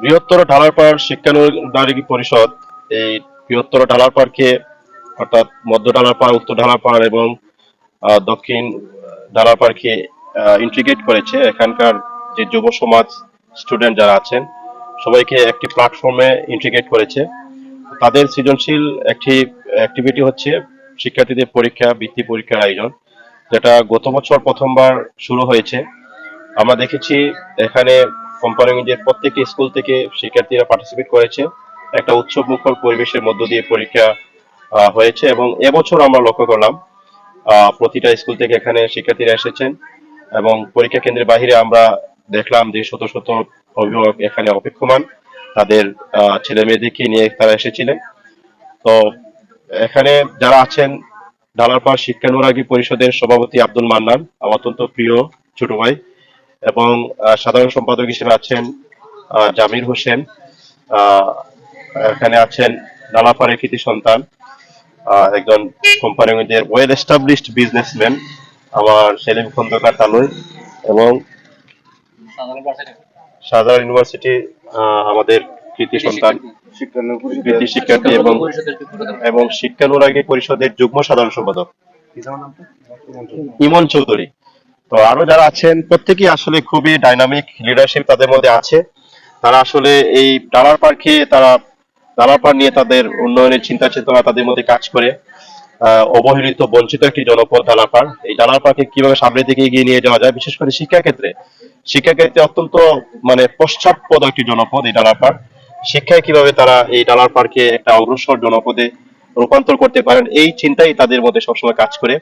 বৃহত্তর ঢালারপাড় শিক্ষানুরাগী পরিষদ এই বৃহত্তর ঢালারপাড়কে অর্থাৎ মধ্য ঢালারপাড় উত্তর ঢালারপাড় এবং দক্ষিণ ঢালারপাড়কে ইন্টিগ্রেট করেছে এখানকার যে যুব সমাজ স্টুডেন্ট যারা আছেন সবাইকে একটি প্ল্যাটফর্মে ইন্টিগ্রেট করেছে। তাদের সৃজনশীল একটি অ্যাক্টিভিটি হচ্ছে শিক্ষার্থীদের পরীক্ষা বৃত্তি পরীক্ষার আয়োজন। যেটা গত বছর প্রথমবার শুরু হয়েছে। আমরা দেখেছি এখানে কোম্পানিগঞ্জের প্রত্যেকটি স্কুল থেকে শিক্ষার্থীরা পার্টিসিপেট করেছে। একটা উৎসব মুখর পরিবেশের মধ্য দিয়ে পরীক্ষা হয়েছে এবং এবছর আমরা লক্ষ্য করলাম প্রতিটা স্কুল থেকে এখানে শিক্ষার্থীরা এসেছেন এবং পরীক্ষা কেন্দ্রের বাহিরে আমরা দেখলাম যে শত শত অভিভাবক এখানে অপেক্ষমান। তাদের ছেলে মেয়েদেরকে নিয়ে তারা এসেছিলেন। তো এখানে যারা আছেন ডালারপাড় শিক্ষানুরাগী পরিষদের সভাপতি আব্দুল মান্নান আমার অত্যন্ত প্রিয় ছোট ভাই এবং সাধারণ সম্পাদক হিসেবে আছেন জামির হোসেন এখানে আছেন ডালাপাড়ের কৃতি সন্তান একজন কোম্পানিদের ওয়েল এস্টাবলিশড বিজনেসম্যান আমার সেলিম খন্দকার তালুই এবং সাধারণ ইউনিভার্সিটি আমাদের কৃতি সন্তান। কৃতি শিক্ষার্থী এবং এবং শিক্ষানুরাগী পরিষদের যুগ্ম সাধারণ সম্পাদক। ইমন চৌধুরী। তো আরও যারা আছেন প্রত্যেকেই আসলে খুবই ডাইনামিক লিডারশিপ তাদের মধ্যে আছে। তারা আসলে এই ডালার পার্কে তারা ডালার পার্ক নিয়ে তাদের উন্নয়নের চিন্তা চেতনা তাদের মধ্যে কাজ করে। আহ, অবহেলিত বঞ্চিত একটি জনপদ ডালার পার্ক এই ডালার পার্কে কীভাবে সামনের দিকে এগিয়ে নিয়ে যাওয়া যায় বিশেষ করে শিক্ষা ক্ষেত্রে শিক্ষা ক্ষেত্রে অত্যন্ত মানে পশ্চাৎপদ একটি জনপদ এই ডালার পার্ক শিক্ষায় কীভাবে তারা এই ডালার পার্কে একটা অগ্রসর জনপদে রূপান্তর করতে পারেন, এই চিন্তাই তাদের মধ্যে সবসময় কাজ করে।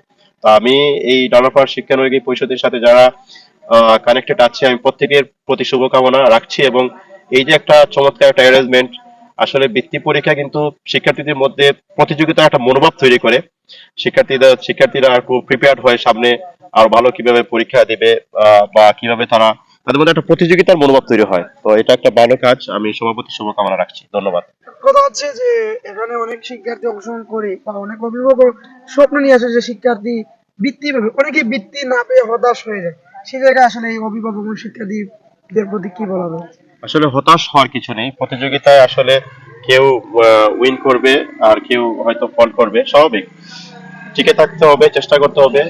তো আমি এই ডলার পার শিক্ষানুরাগী পরিষদের সাথে যারা কানেক্টেড আছে, আমি প্রত্যেকের প্রতি শুভকামনা রাখছি এবং এই যে একটা চমৎকার একটা অ্যারেঞ্জমেন্ট আসলে বৃত্তি পরীক্ষা কিন্তু শিক্ষার্থীদের মধ্যে প্রতিযোগিতার একটা মনোভাব তৈরি করে। শিক্ষার্থীরা শিক্ষার্থীরা খুব প্রিপেয়ার্ড হয় সামনে আর ভালো কীভাবে পরীক্ষা দেবে বা কীভাবে তারা তাদের মধ্যে একটা প্রতিযোগিতার মনোভাব তৈরি হয়। তো এটা একটা ভালো কাজ। আমি সভাপতি শুভকামনা রাখছি। ধন্যবাদ। কথা হচ্ছে যে এখানে অনেক শিক্ষার্থী অংশগ্রহণ করে বা অনেক অভিভাবক স্বপ্ন নিয়ে আসে যে শিক্ষার্থী বৃত্তি পাবে। অনেকে বৃত্তি না পেয়ে হতাশ হয়ে যায়। সেই জায়গায় আসলে এই অভিভাবক শিক্ষার্থীদের প্রতি কি বলা আসলে হতাশ হওয়ার কিছু নেই। প্রতিযোগিতায় আসলে কেউ উইন করবে আর কেউ হয়তো ফল করবে। স্বাভাবিক। টিকে থাকতে হবে চেষ্টা করতে হবে।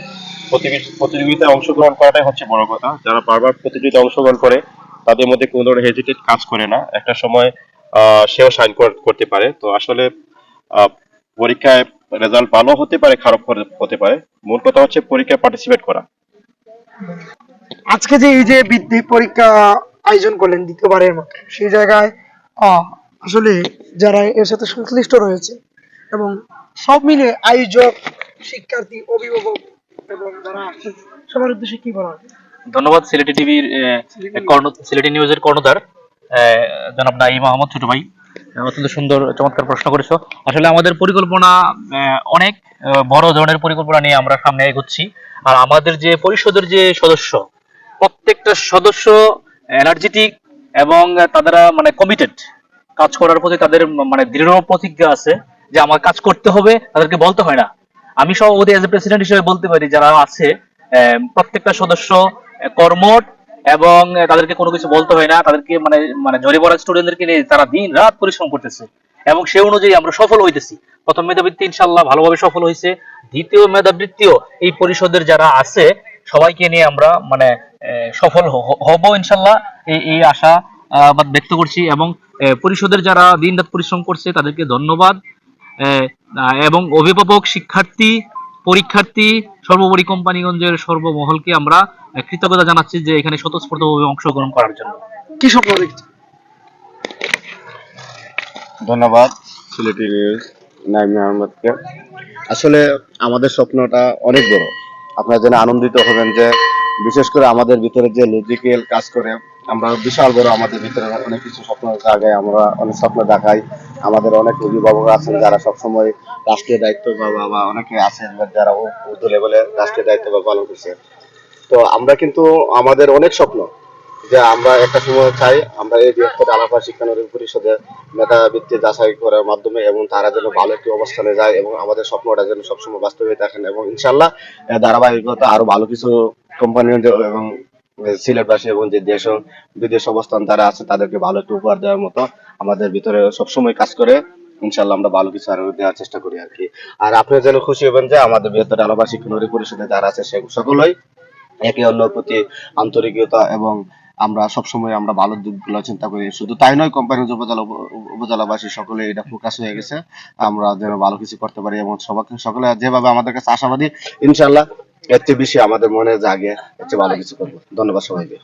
প্রতিযোগিতায় অংশগ্রহণ করাটাই হচ্ছে বড় কথা। যারা বারবার প্রতিযোগিতায় অংশগ্রহণ করে, তাদের মধ্যে কোনো ধরনের হেজিটেট কাজ করে না। একটা সময় সেও সাইন করতে পারে। তো আসলে পরীক্ষায় রেজাল্ট ভালো হতে পারে, খারাপ হতে- পারে। মূল কথা হচ্ছে পরীক্ষায় পার্টিসিপেট করা। আজকে যে এই যে বৃত্তি পরীক্ষা আয়োজন করলেন দ্বিতীয়বারের মতো, সেই জায়গায় আসলে যারা এর সাথে সংশ্লিষ্ট রয়েছে এবং সব মিলে আয়োজক, শিক্ষার্থী, অভিভাবক এবং যারা আছে সবার উদ্দেশ্যে কি বলা ধন্যবাদ সিলেটি টিভির কর্ণ সিলেটি নিউজের কর্ণধার জনাব আহমদ ছোট ভাই। অত্যন্ত সুন্দর চমৎকার প্রশ্ন করেছ। আসলে আমাদের পরিকল্পনা অনেক বড় ধরনের পরিকল্পনা নিয়ে আমরা সামনে এগোচ্ছি। আর আমাদের যে পরিষদের যে সদস্য প্রত্যেকটা সদস্য এনার্জেটিক এবং তারা মানে কমিটেড কাজ করার প্রতি তাদের মানে দৃঢ় প্রতিজ্ঞা আছে যে আমার কাজ করতে হবে তাদেরকে বলতে হয় না। আমি সভাপতি এজ এ প্রেসিডেন্ট হিসেবে বলতে পারি যারা আছে প্রত্যেকটা সদস্য আহ, কর্মঠ এবং তাদেরকে কোনো কিছু বলতে হয় না তাদেরকে মানে মানে জরি পড়া স্টুডেন্টদেরকে নিয়ে তারা দিন রাত পরিশ্রম করতেছে। এবং সে অনুযায়ী আমরা সফল হইতেছি। প্রথম মেধাবৃত্তি ইনশাল্লাহ ভালোভাবে সফল হয়েছে দ্বিতীয় মেধাবৃত্তিও এই পরিষদের যারা আছে সবাইকে নিয়ে আমরা মানে সফল হব ইনশাল্লাহ এই এই আশা ব্যক্ত করছি এবং পরিষদের যারা দিন রাত পরিশ্রম করছে তাদেরকে ধন্যবাদ। এবং অভিভাবক শিক্ষার্থী পরীক্ষার্থী সর্বোপরি কোম্পানিগঞ্জের সর্বমহলকে আমরা কৃতজ্ঞতা জানাচ্ছি যে এখানে স্বতঃস্ফূর্তভাবে অংশগ্রহণ করার জন্য। কি স্বপ্ন দেখছে ধন্যবাদ। সিলেটি নিউজ নাইম আহমদকে। আসলে আমাদের স্বপ্নটা অনেক বড়। আপনারা জেনে আনন্দিত হবেন যে বিশেষ করে আমাদের ভিতরে যে লজিক্যাল কাজ করে আমরা বিশাল বড় আমাদের ভিতরে অনেক কিছু স্বপ্ন জাগায় আমরা অনেক স্বপ্ন দেখাই। আমাদের অনেক অভিভাবক আছেন যারা সবসময় রাষ্ট্রীয় দায়িত্ব বা অনেকে আছেন যারা উর্দু লেভেলে রাষ্ট্রীয় দায়িত্ব বা পালন করছে। তো আমরা কিন্তু আমাদের অনেক স্বপ্ন যে আমরা একটা সময় চাই আমরা এই বৃহত্তর আলাপা শিক্ষানুরাগী পরিষদের মেধাবৃত্তি যাচাই করার মাধ্যমে এবং তারা যেন ভালো একটি অবস্থানে যায় এবং আমাদের স্বপ্নটা যেন সবসময় বাস্তবে থাকেন এবং ইনশাল্লাহ ধারাবাহিকতা আরও ভালো কিছু কোম্পানি এবং সিলেটবাসী এবং যে দেশ বিদেশ অবস্থান যারা আছে, তাদেরকে ভালো একটু উপহার দেওয়ার মতো আমাদের ভিতরে সবসময় কাজ করে। ইনশাল্লাহ আমরা ভালো কিছু আরও দেওয়ার চেষ্টা করি আর কি। আর আপনি যেন খুশি হবেন যে আমাদের বৃহত্তর আলাবা শিক্ষানুরী পরিষদে যারা আছে, সে সকলেই একে অন্যের প্রতি আন্তরিকতা এবং আমরা সবসময় আমরা ভালো দিকগুলো চিন্তা করি। শুধু তাই নয়, কোম্পানিগঞ্জ উপজেলা উপজেলাবাসী সকলে এটা ফোকাস হয়ে গেছে। আমরা যেন ভালো কিছু করতে পারি এবং সবাইকে সকলে যেভাবে আমাদের কাছে আশাবাদী ইনশাল্লাহ এর চেয়ে বেশি আমাদের মনে জাগে এর চেয়ে ভালো কিছু করব। ধন্যবাদ সবাইকে।